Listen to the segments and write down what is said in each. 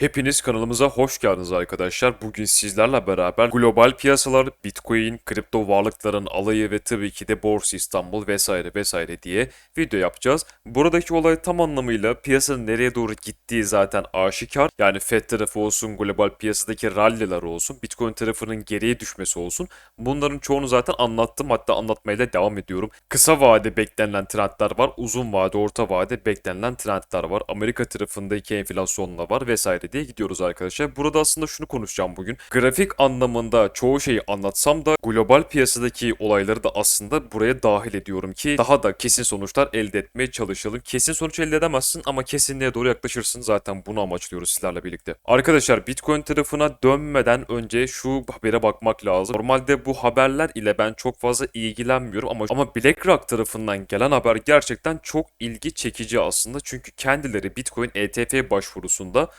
Hepiniz kanalımıza hoş geldiniz arkadaşlar. Bugün sizlerle beraber global piyasalar, bitcoin, kripto varlıkların alayı ve tabii ki de Borsa İstanbul vesaire vesaire diye video yapacağız. Buradaki olay tam anlamıyla piyasanın nereye doğru gittiği zaten aşikar. Yani Fed tarafı olsun, global piyasadaki ralliler olsun, bitcoin tarafının geriye düşmesi olsun. Bunların çoğunu zaten anlattım hatta anlatmaya da devam ediyorum. Kısa vade beklenilen trendler var, uzun vade, orta vade beklenilen trendler var. Amerika tarafındaki enflasyonla var vesaire diye gidiyoruz arkadaşlar. Burada aslında şunu konuşacağım bugün. Grafik anlamında çoğu şeyi anlatsam da global piyasadaki olayları da aslında buraya dahil ediyorum ki daha da kesin sonuçlar elde etmeye çalışalım. Kesin sonuç elde edemezsin ama kesinliğe doğru yaklaşırsın. Zaten bunu amaçlıyoruz sizlerle birlikte. Arkadaşlar Bitcoin tarafına dönmeden önce şu habere bakmak lazım. Normalde bu haberler ile ben çok fazla ilgilenmiyorum ama ama BlackRock tarafından gelen haber gerçekten çok ilgi çekici aslında. Çünkü kendileri Bitcoin ETF başvurusunda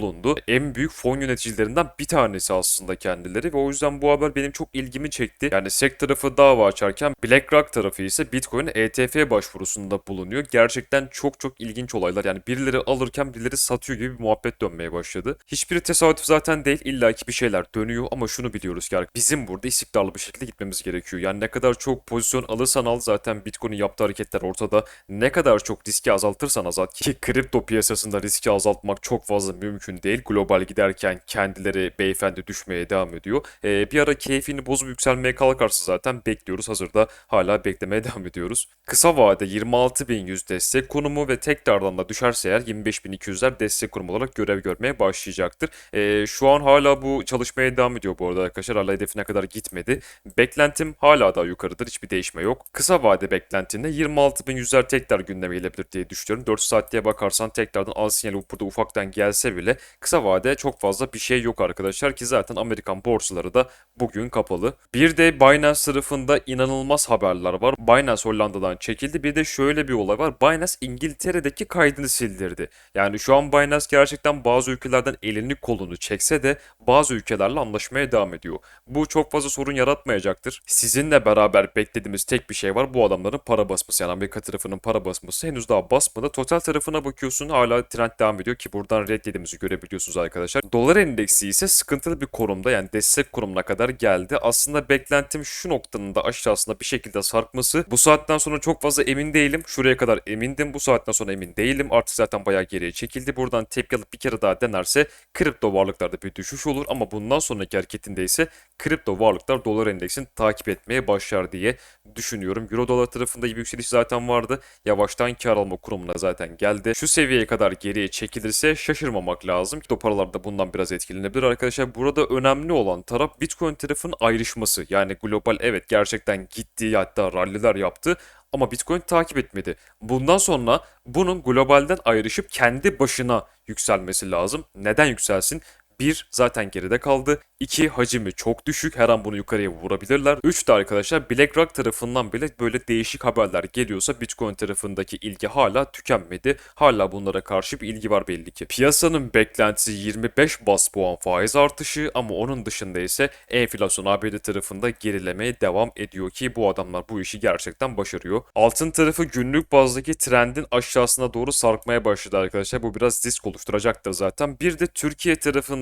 bulundu. En büyük fon yöneticilerinden bir tanesi aslında kendileri ve o yüzden bu haber benim çok ilgimi çekti. Yani SEC tarafı dava açarken BlackRock tarafı ise Bitcoin ETF başvurusunda bulunuyor. Gerçekten çok çok ilginç olaylar. Yani birileri alırken birileri satıyor gibi bir muhabbet dönmeye başladı. Hiçbiri tesadüf zaten değil. İlla ki bir şeyler dönüyor ama şunu biliyoruz ki bizim burada istikrarlı bir şekilde gitmemiz gerekiyor. Yani ne kadar çok pozisyon alırsan al zaten Bitcoin'in yaptığı hareketler ortada. Ne kadar çok riski azaltırsan azalt ki kripto piyasasında riski azaltmak çok fazla mümkün değil. Global giderken kendileri beyefendi düşmeye devam ediyor. Ee, bir ara keyfini bozup yükselmeye kalkarsa zaten bekliyoruz. Hazırda hala beklemeye devam ediyoruz. Kısa vade 26.100 destek konumu ve tekrardan da düşerse eğer 25.200'ler destek konumu olarak görev görmeye başlayacaktır. Ee, şu an hala bu çalışmaya devam ediyor bu arada arkadaşlar. Hala hedefine kadar gitmedi. Beklentim hala daha yukarıdır. Hiçbir değişme yok. Kısa vade beklentinde 26.100'ler tekrar gündeme gelebilir diye düşünüyorum. 4 saat diye bakarsan tekrardan al sinyali burada ufaktan gelse bile kısa vade çok fazla bir şey yok arkadaşlar ki zaten Amerikan borsaları da bugün kapalı. Bir de Binance tarafında inanılmaz haberler var. Binance Hollanda'dan çekildi. Bir de şöyle bir olay var. Binance İngiltere'deki kaydını sildirdi. Yani şu an Binance gerçekten bazı ülkelerden elini kolunu çekse de bazı ülkelerle anlaşmaya devam ediyor. Bu çok fazla sorun yaratmayacaktır. Sizinle beraber beklediğimiz tek bir şey var. Bu adamların para basması. Yani Amerika tarafının para basması henüz daha basmadı. Total tarafına bakıyorsun hala trend devam ediyor ki buradan görebiliyorsunuz arkadaşlar. Dolar endeksi ise sıkıntılı bir konumda yani destek konumuna kadar geldi. Aslında beklentim şu noktanın da aşağısında bir şekilde sarkması. Bu saatten sonra çok fazla emin değilim. Şuraya kadar emindim. Bu saatten sonra emin değilim. Artık zaten bayağı geriye çekildi. Buradan tepki alıp bir kere daha denerse kripto varlıklarda bir düşüş olur ama bundan sonraki hareketinde ise kripto varlıklar dolar endeksini takip etmeye başlar diye düşünüyorum. Euro dolar tarafında bir yükseliş zaten vardı. Yavaştan kar alma kurumuna zaten geldi. Şu seviyeye kadar geriye çekilirse şaşırmamak lazım. Kripto paralar da bundan biraz etkilenebilir arkadaşlar. Burada önemli olan taraf Bitcoin tarafının ayrışması. Yani global evet gerçekten gitti hatta ralliler yaptı ama Bitcoin takip etmedi. Bundan sonra bunun globalden ayrışıp kendi başına yükselmesi lazım. Neden yükselsin? 1 zaten geride kaldı. 2 hacmi çok düşük. Her an bunu yukarıya vurabilirler. 3 de arkadaşlar BlackRock tarafından bile böyle değişik haberler geliyorsa Bitcoin tarafındaki ilgi hala tükenmedi. Hala bunlara karşı bir ilgi var belli ki. Piyasanın beklentisi 25 bas puan faiz artışı ama onun dışında ise enflasyon ABD tarafında gerilemeye devam ediyor ki bu adamlar bu işi gerçekten başarıyor. Altın tarafı günlük bazdaki trendin aşağısına doğru sarkmaya başladı arkadaşlar. Bu biraz risk oluşturacaktır zaten. Bir de Türkiye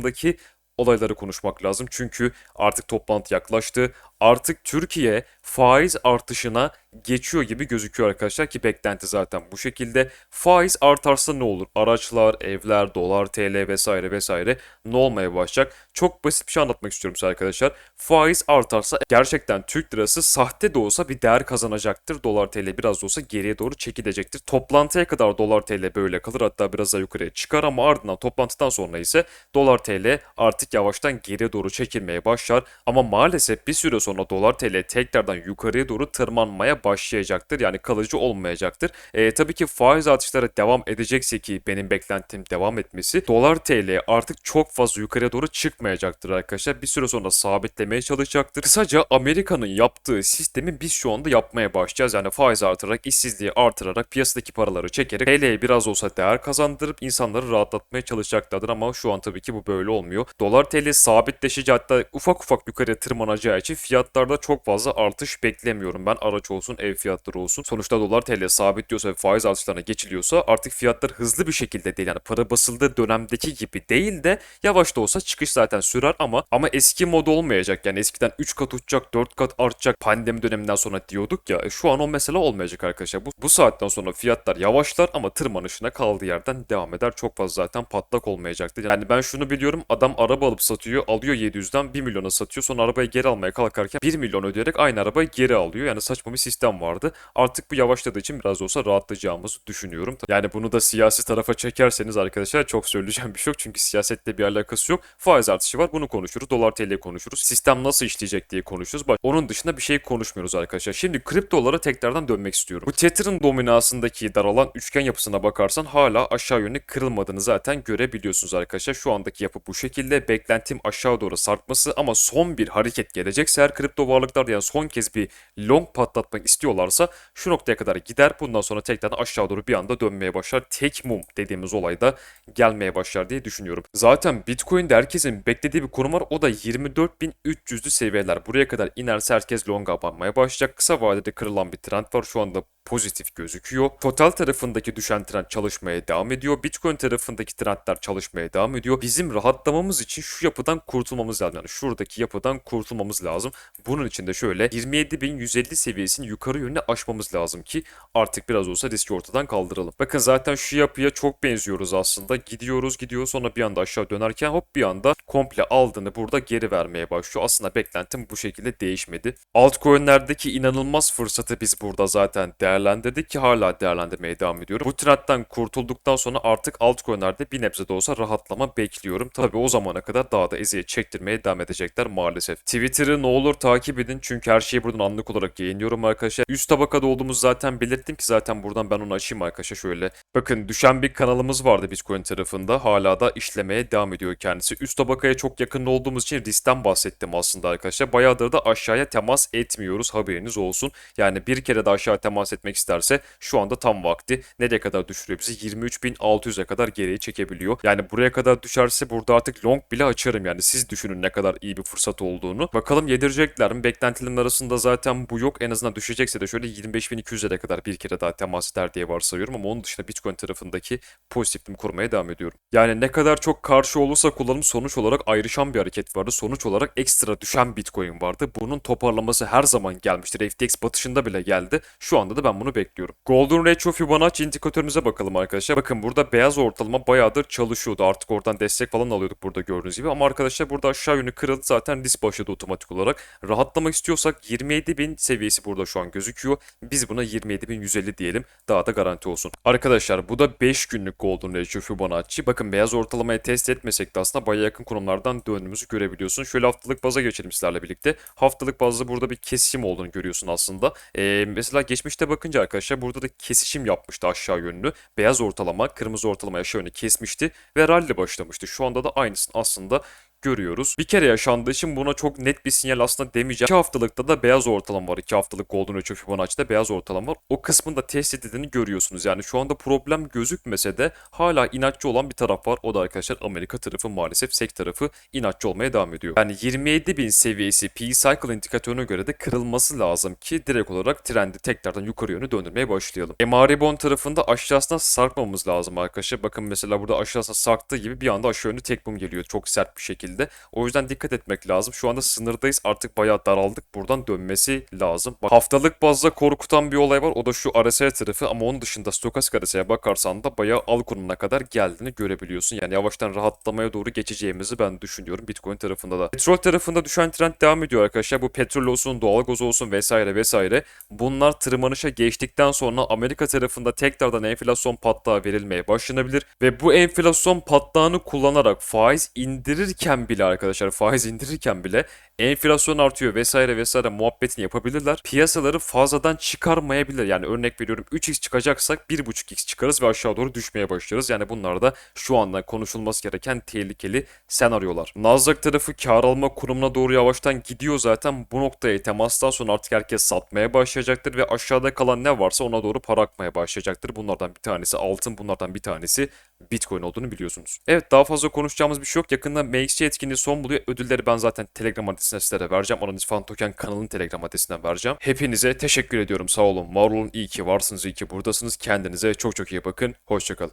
tarafındaki olayları konuşmak lazım. Çünkü artık toplantı yaklaştı. Artık Türkiye faiz artışına geçiyor gibi gözüküyor arkadaşlar ki beklenti zaten bu şekilde. Faiz artarsa ne olur? Araçlar, evler, dolar, TL vesaire vesaire ne olmaya başlayacak? Çok basit bir şey anlatmak istiyorum size arkadaşlar. Faiz artarsa gerçekten Türk lirası sahte de olsa bir değer kazanacaktır. Dolar TL biraz da olsa geriye doğru çekilecektir. Toplantıya kadar dolar TL böyle kalır hatta biraz daha yukarıya çıkar ama ardından toplantıdan sonra ise dolar TL artık yavaştan geriye doğru çekilmeye başlar. Ama maalesef bir süre sonra dolar TL tekrardan yukarıya doğru tırmanmaya başlayacaktır. Yani kalıcı olmayacaktır. E, tabii ki faiz artışları devam edecekse ki benim beklentim devam etmesi dolar TL artık çok fazla yukarıya doğru çıkmayacaktır arkadaşlar. Bir süre sonra sabitlemeye çalışacaktır. Kısaca Amerika'nın yaptığı sistemi biz şu anda yapmaya başlayacağız. Yani faiz artırarak, işsizliği artırarak, piyasadaki paraları çekerek TL'ye biraz olsa değer kazandırıp insanları rahatlatmaya çalışacaklardır ama şu an tabii ki bu böyle olmuyor. Dolar TL sabitleşici hatta ufak ufak yukarıya tırmanacağı için fiyatlarda çok fazla artış beklemiyorum ben araç olsun olsun, ev fiyatları olsun. Sonuçta dolar TL sabitliyorsa ve faiz artışlarına geçiliyorsa artık fiyatlar hızlı bir şekilde değil yani para basıldığı dönemdeki gibi değil de yavaş da olsa çıkış zaten sürer ama ama eski mod olmayacak. Yani eskiden 3 kat uçacak, 4 kat artacak pandemi döneminden sonra diyorduk ya. E, şu an o mesele olmayacak arkadaşlar. Bu, bu saatten sonra fiyatlar yavaşlar ama tırmanışına kaldığı yerden devam eder. Çok fazla zaten patlak olmayacaktır. Yani ben şunu biliyorum adam araba alıp satıyor, alıyor 700'den 1 milyona satıyor. Sonra arabayı geri almaya kalkarken 1 milyon ödeyerek aynı arabayı geri alıyor. Yani saçma bir sistem vardı. Artık bu yavaşladığı için biraz da olsa rahatlayacağımızı düşünüyorum. Yani bunu da siyasi tarafa çekerseniz arkadaşlar çok söyleyeceğim bir şey yok. Çünkü siyasetle bir alakası yok. Faiz artışı var bunu konuşuruz. Dolar TL konuşuruz. Sistem nasıl işleyecek diye konuşuruz. Bak onun dışında bir şey konuşmuyoruz arkadaşlar. Şimdi kriptolara tekrardan dönmek istiyorum. Bu Tether'ın dominasındaki daralan üçgen yapısına bakarsan hala aşağı yönlü kırılmadığını zaten görebiliyorsunuz arkadaşlar. Şu andaki yapı bu şekilde. Beklentim aşağı doğru sarkması ama son bir hareket gelecekse eğer kripto varlıklar yani son kez bir long patlatmak istiyorlarsa şu noktaya kadar gider. Bundan sonra tekrardan aşağı doğru bir anda dönmeye başlar. Tek mum dediğimiz olayda gelmeye başlar diye düşünüyorum. Zaten Bitcoin'de herkesin beklediği bir konum var. O da 24.300'lü seviyeler. Buraya kadar inerse herkes longa abanmaya başlayacak. Kısa vadede kırılan bir trend var. Şu anda pozitif gözüküyor. Total tarafındaki düşen trend çalışmaya devam ediyor. Bitcoin tarafındaki trendler çalışmaya devam ediyor. Bizim rahatlamamız için şu yapıdan kurtulmamız lazım. Yani şuradaki yapıdan kurtulmamız lazım. Bunun için de şöyle 27.150 seviyesini yukarı yönüne aşmamız lazım ki artık biraz olsa riski ortadan kaldıralım. Bakın zaten şu yapıya çok benziyoruz aslında. Gidiyoruz gidiyor sonra bir anda aşağı dönerken hop bir anda komple aldığını burada geri vermeye başlıyor. Aslında beklentim bu şekilde değişmedi. Altcoin'lerdeki inanılmaz fırsatı biz burada zaten değerlendirdik ki hala değerlendirmeye devam ediyorum. Bu trendten kurtulduktan sonra artık altcoin'lerde bir nebze de olsa rahatlama bekliyorum. Tabii o zamana kadar daha da eziyet çektirmeye devam edecekler maalesef. Twitter'ı ne olur takip edin çünkü her şeyi buradan anlık olarak yayınlıyorum arkadaşlar. Üst tabakada olduğumuzu zaten belirttim ki zaten buradan ben onu açayım arkadaşlar şöyle. Bakın düşen bir kanalımız vardı Bitcoin tarafında. Hala da işlemeye devam ediyor kendisi. Üst tabakaya çok yakın olduğumuz için riskten bahsettim aslında arkadaşlar. Bayağıdır da aşağıya temas etmiyoruz haberiniz olsun. Yani bir kere de aşağı temas etmek isterse şu anda tam vakti. Nereye kadar düşürüyor bizi? 23.600'e kadar geriye çekebiliyor. Yani buraya kadar düşerse burada artık long bile açarım. Yani siz düşünün ne kadar iyi bir fırsat olduğunu. Bakalım yedirecekler mi? Beklentilerin arasında zaten bu yok. En azından düşecekse de şöyle 25.200'lere kadar bir kere daha temas eder diye varsayıyorum. Ama onun dışında Bitcoin tarafındaki pozitifliğimi korumaya devam ediyorum. Yani ne kadar çok karşı olursa kullanım sonuç olarak ayrışan bir hareket vardı. Sonuç olarak ekstra düşen Bitcoin vardı. Bunun toparlaması her zaman gelmiştir. FTX batışında bile geldi. Şu anda da ben bunu bekliyorum. Golden Ratio Fibonacci indikatörümüze bakalım arkadaşlar. Bakın burada beyaz ortalama bayağıdır çalışıyordu. Artık oradan destek falan alıyorduk burada gördüğünüz gibi. Ama arkadaşlar burada aşağı yönü kırıldı. Zaten risk başladı otomatik olarak. Rahatlamak istiyorsak 27.000 seviyesi burada şu an gözüküyor. Biz buna 27.150 diyelim. Daha da garanti olsun. Arkadaşlar bu da 5 günlük Golden Ratio Fibonacci. Bakın beyaz ortalamayı test etmesek de aslında bayağı yakın konumlardan döndüğümüzü görebiliyorsun. Şöyle haftalık baza geçelim sizlerle birlikte. Haftalık bazda burada bir kesişim olduğunu görüyorsun aslında. Ee, mesela geçmişte bakınca arkadaşlar burada da kesişim yapmıştı aşağı yönlü. Beyaz ortalama, kırmızı ortalama aşağı yönlü kesmişti ve rally başlamıştı. Şu anda da aynısını aslında görüyoruz. Bir kere yaşandığı için buna çok net bir sinyal aslında demeyeceğim. 2 haftalıkta da beyaz ortalama var. 2 haftalık Golden Ratio Fibonacci'de beyaz ortalama var. O kısmını da test edildiğini görüyorsunuz. Yani şu anda problem gözükmese de hala inatçı olan bir taraf var. O da arkadaşlar Amerika tarafı maalesef SEC tarafı inatçı olmaya devam ediyor. Yani 27.000 seviyesi P Cycle indikatörüne göre de kırılması lazım ki direkt olarak trendi tekrardan yukarı yönü döndürmeye başlayalım. MRE Bond tarafında aşağısına sarkmamız lazım arkadaşlar. Bakın mesela burada aşağısına sarktığı gibi bir anda aşağı yönlü tek mum geliyor. Çok sert bir şekilde. O yüzden dikkat etmek lazım. Şu anda sınırdayız. Artık bayağı daraldık. Buradan dönmesi lazım. Bak, haftalık bazda korkutan bir olay var. O da şu RSI tarafı ama onun dışında stokastik RSI'ye bakarsan da bayağı al konumuna kadar geldiğini görebiliyorsun. Yani yavaştan rahatlamaya doğru geçeceğimizi ben düşünüyorum Bitcoin tarafında da. Petrol tarafında düşen trend devam ediyor arkadaşlar. Bu petrol olsun, doğalgaz olsun vesaire vesaire. Bunlar tırmanışa geçtikten sonra Amerika tarafında tekrardan enflasyon patlağı verilmeye başlanabilir. Ve bu enflasyon patlağını kullanarak faiz indirirken bile arkadaşlar faiz indirirken bile enflasyon artıyor vesaire vesaire muhabbetini yapabilirler. Piyasaları fazladan çıkarmayabilir. Yani örnek veriyorum 3x çıkacaksak 1.5x çıkarız ve aşağı doğru düşmeye başlarız. Yani bunlar da şu anda konuşulması gereken tehlikeli senaryolar. Nasdaq tarafı kar alma konumuna doğru yavaştan gidiyor zaten. Bu noktaya temastan sonra artık herkes satmaya başlayacaktır ve aşağıda kalan ne varsa ona doğru para akmaya başlayacaktır. Bunlardan bir tanesi altın, bunlardan bir tanesi Bitcoin olduğunu biliyorsunuz. Evet daha fazla konuşacağımız bir şey yok. Yakında MXC etkinliği son buluyor. Ödülleri ben zaten Telegram adresinden sizlere vereceğim. Analiz Fan Token kanalının Telegram adresinden vereceğim. Hepinize teşekkür ediyorum. Sağ olun, var olun. İyi ki varsınız, iyi ki buradasınız. Kendinize çok çok iyi bakın. Hoşçakalın.